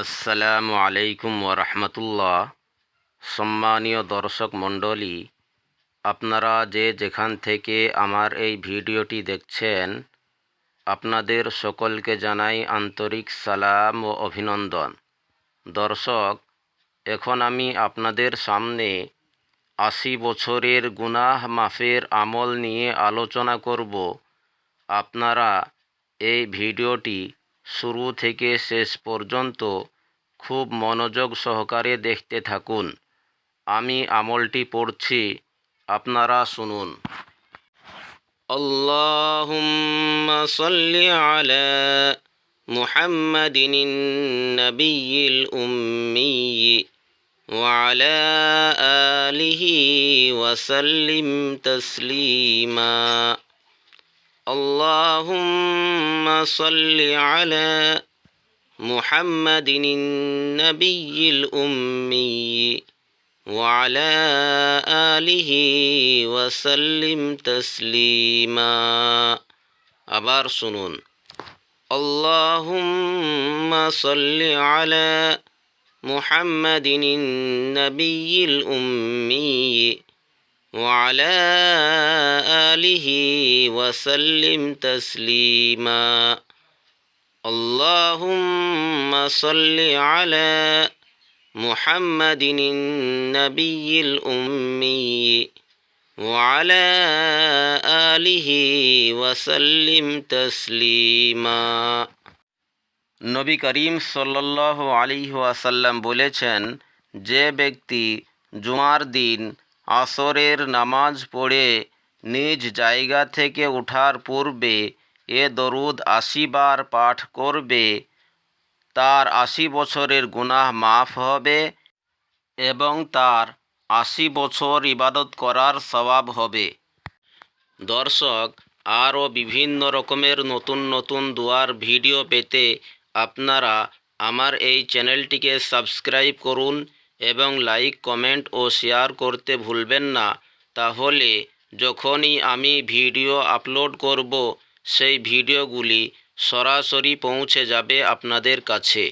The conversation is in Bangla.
আসসালামু আলাইকুম ওরহমতুল্লাহ সম্মানীয় দর্শক মণ্ডলী, আপনারা যে যেখান থেকে আমার এই ভিডিওটি দেখছেন, আপনাদের সকলকে জানাই আন্তরিক সালাম ও অভিনন্দন। দর্শক, এখন আমি আপনাদের সামনে আশি বছরের গুনাহ মাফের আমল নিয়ে আলোচনা করব। আপনারা এই ভিডিওটি শুরু থেকে শেষ পর্যন্ত খুব মনোযোগ সহকারে দেখতে থাকুন আমি আমলটি পড়ছি আপনারা শুনুন اللهم صل على محمد النبي الأمي وعلى آله وسلم تسليما اللهم اللهم صل على محمد النبي الأمي وعلى آله وسلم تسليما. أبار سنون اللهم صل على محمد النبي الأمي وعلى آله وسلم تسليما اللهم صل على محمد النبي الأمي وعلى آله وسلم تسليما নবী করিম সাল্লাহ আলী ওয়াসাল্লাম বলেছেন যে ব্যক্তি জুমার দিন আসরের নামাজ পড়ে নিজ জায়গা থেকে ওঠার পূর্বে এ দরুদ আশি বার পাঠ করবে। তার আশি বছরের গুনাহ মাফ হবে এবং তার আশি বছর ইবাদত করার স্বভাব হবে। দর্শক, আরও বিভিন্ন রকমের নতুন নতুন দুয়ার ভিডিও পেতে আপনারা আমার এই চ্যানেলটিকে সাবস্ক্রাইব করুন। এবং লাইক, কমেন্ট ও শেয়ার করতে ভুলবেন না। তাহলে যখনই আমি ভিডিও আপলোড করব, সেই ভিডিওগুলি সরাসরি পৌঁছে যাবে আপনাদের কাছে।